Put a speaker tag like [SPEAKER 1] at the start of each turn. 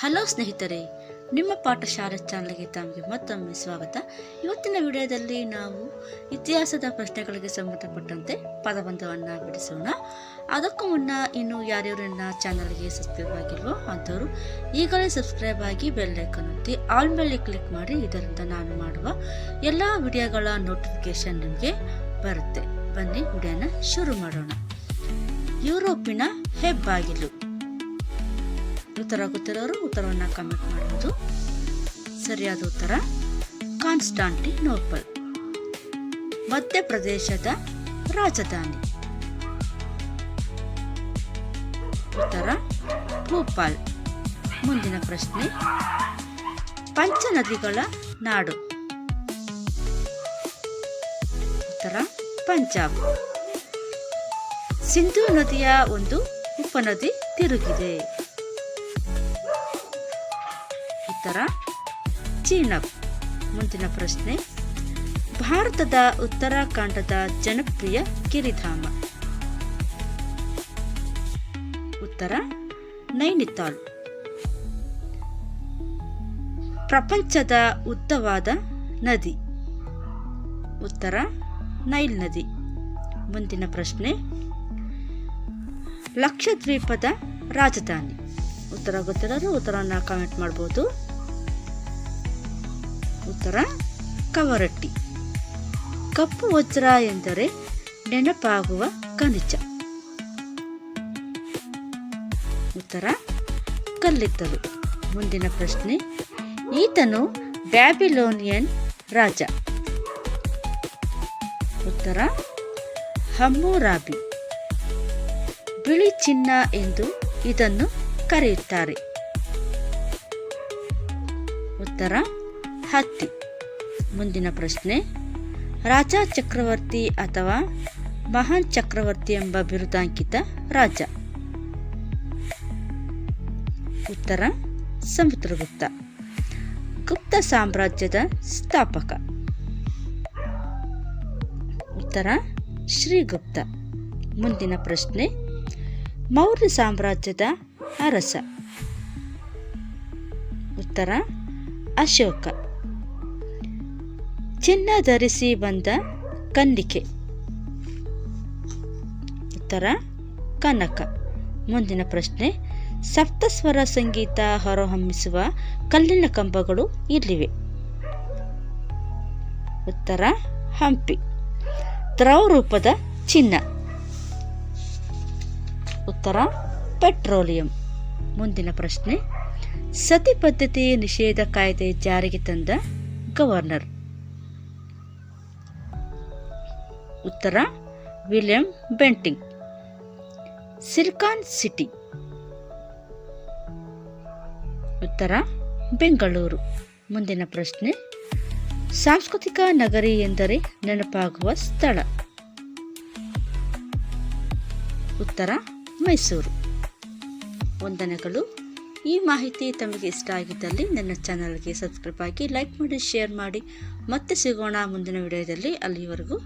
[SPEAKER 1] Hello ಸ್ನೇಹಿತರೆ, ನಿಮ್ಮ ಪಾಠಶಾಲೆ ಚಾನಲ್ಗೆ ತಮಗೆ ಮತ್ತೊಮ್ಮೆ ಸ್ವಾಗತ. ಇವತ್ತಿನ ವಿಡಿಯೋದಲ್ಲಿ ನಾವು ಇತಿಹಾಸದ ಪ್ರಶ್ನೆಗಳಿಗೆ ಸಂಬಂಧಪಟ್ಟಂತೆ ಪದಬಂಧವನ್ನು ಬಿಡಿಸೋಣ. ಅದಕ್ಕೂ ಮುನ್ನ ಇನ್ನು ಯಾರ್ಯಾರು ನನ್ನ ಚಾನಲ್ಗೆ ಸಬ್ಸ್ಕ್ರೈಬ್ ಆಗಿಲ್ವೋ ಅಂಥವ್ರು ಈಗಲೇ ಸಬ್ಸ್ಕ್ರೈಬ್ ಆಗಿ ಬೆಲ್ ಐಕನ್ ಒತ್ತಿ ಆಲ್ ಮೇಲೆ ಕ್ಲಿಕ್ ಮಾಡಿ ಇದರಿಂದ ನಾನು ಮಾಡುವ ಎಲ್ಲ ವಿಡಿಯೋಗಳ ನೋಟಿಫಿಕೇಶನ್ ನಿಮಗೆ ಬರುತ್ತೆ. ಬನ್ನಿ ವಿಡಿಯೋನ ಶುರು ಮಾಡೋಣ. ಯುರೋಪಿನ ಹೆಬ್ಬಾಗಿಲು. ಉತ್ತರ ಗೊತ್ತಿರೋರು ಉತ್ತರವನ್ನು ಕಮೆಂಟ್ ಮಾಡೋದು ಸರಿಯಾದ ಉತ್ತರ. ಕಾನ್ಸ್ಟಾಂಟಿನೋಪಲ್. ಮಧ್ಯಪ್ರದೇಶದ ರಾಜಧಾನಿ. ಉತ್ತರ. ಭೋಪಾಲ್. ಮುಂದಿನ ಪ್ರಶ್ನೆ. ಪಂಚನದಿಗಳ ನಾಡು. ಉತ್ತರ. ಪಂಜಾಬ್. ಸಿಂಧೂ ನದಿಯ ಒಂದು ಉಪನದಿ ತಿರುಗಿದೆ. ಉತ್ತರ ಚೀನಬ್ ಮುಂದಿನ ಪ್ರಶ್ನೆ. ಭಾರತದ ಉತ್ತರಾಖಂಡದ ಜನಪ್ರಿಯ ಕಿರಿಧಾಮ. ಉತ್ತರ, ನೈನಿತಾಲ್. ಪ್ರಪಂಚದ ಉದ್ದವಾದ ನದಿ. ಉತ್ತರ, ನೈಲ್ ನದಿ. ಮುಂದಿನ ಪ್ರಶ್ನೆ, ಲಕ್ಷದ್ವೀಪದ ರಾಜಧಾನಿ. ಉತ್ತರ ಗೊತ್ತಿರೋರು ಉತ್ತರವನ್ನು ಕಾಮೆಂಟ್ ಮಾಡ್ಬೋದು. ಉತ್ತರ, ಕವರಟ್ಟಿ. ಕಪ್ಪು ವಜ್ರ ಎಂದರೆ ನೆನಪಾಗುವ ಖನಿಜ. ಉತ್ತರ, ಕಲ್ಲಿದ್ದಲು. ಮುಂದಿನ ಪ್ರಶ್ನೆ, ಈತನು ಬ್ಯಾಬಿಲೋನಿಯನ್ ರಾಜ. ಉತ್ತರ, ಹಮ್ಮೂರಾಬಿ. ಬಿಳಿ ಚಿನ್ನ ಎಂದು ಇದನ್ನು ಕರೆಯುತ್ತಾರೆ. ಉತ್ತರ ಹತ್ತಿ. ಮುಂದಿನ ಪ್ರಶ್ನೆ, ರಾಜ ಚಕ್ರವರ್ತಿ ಅಥವಾ ಮಹಾನ್ ಚಕ್ರವರ್ತಿ ಎಂಬ ಬಿರುದಾಂಕಿತ ರಾಜ? ಉತ್ತರ ಸಮುದ್ರಗುಪ್ತ ಗುಪ್ತ ಸಾಮ್ರಾಜ್ಯದ ಸ್ಥಾಪಕ. ಉತ್ತರ, ಶ್ರೀಗುಪ್ತ. ಮುಂದಿನ ಪ್ರಶ್ನೆ, ಮೌರ್ಯ ಸಾಮ್ರಾಜ್ಯದ ಅರಸ. ಉತ್ತರ, ಅಶೋಕ. ಚಿನ್ನ ಧರಿಸಿ ಬಂದ ಕನ್ನಿಕೆ ಉತ್ತರ, ಕನಕ. ಮುಂದಿನ ಪ್ರಶ್ನೆ, ಸಪ್ತಸ್ವರ ಸಂಗೀತ ಹೊರಹೊಮ್ಮಿಸುವ ಕಲ್ಲಿನ ಕಂಬಗಳು ಇಲ್ಲಿವೆ. ಉತ್ತರ, ಹಂಪಿ. ದ್ರವ ರೂಪದ ಚಿನ್ನ. ಉತ್ತರ, ಪೆಟ್ರೋಲಿಯಂ. ಮುಂದಿನ ಪ್ರಶ್ನೆ, ಸತಿ ಪದ್ಧತಿ ನಿಷೇಧ ಕಾಯ್ದೆ ಜಾರಿಗೆ ತಂದ ಗವರ್ನರ್. ಉತ್ತರ, ವಿಲಿಯಂ ಬೆಂಟಿಂಗ್. ಸಿರ್ಕಾನ್ ಸಿಟಿ. ಉತ್ತರ, ಬೆಂಗಳೂರು. ಮುಂದಿನ ಪ್ರಶ್ನೆ, ಸಾಂಸ್ಕೃತಿಕ ನಗರಿ ಎಂದರೆ ನೆನಪಾಗುವ ಸ್ಥಳ. ಉತ್ತರ, ಮೈಸೂರು. ವಂದನೆಗಳು. ಈ ಮಾಹಿತಿ ತಮಗೆ ಇಷ್ಟ ಆಗಿದ್ದಲ್ಲಿ ನನ್ನ ಚಾನಲ್ಗೆ ಸಬ್ಸ್ಕ್ರೈಬ್ ಆಗಿ ಲೈಕ್ ಮಾಡಿ, ಶೇರ್ ಮಾಡಿ. ಮತ್ತೆ ಸಿಗೋಣ ಮುಂದಿನ ವಿಡಿಯೋದಲ್ಲಿ. ಅಲ್ಲಿವರೆಗೂ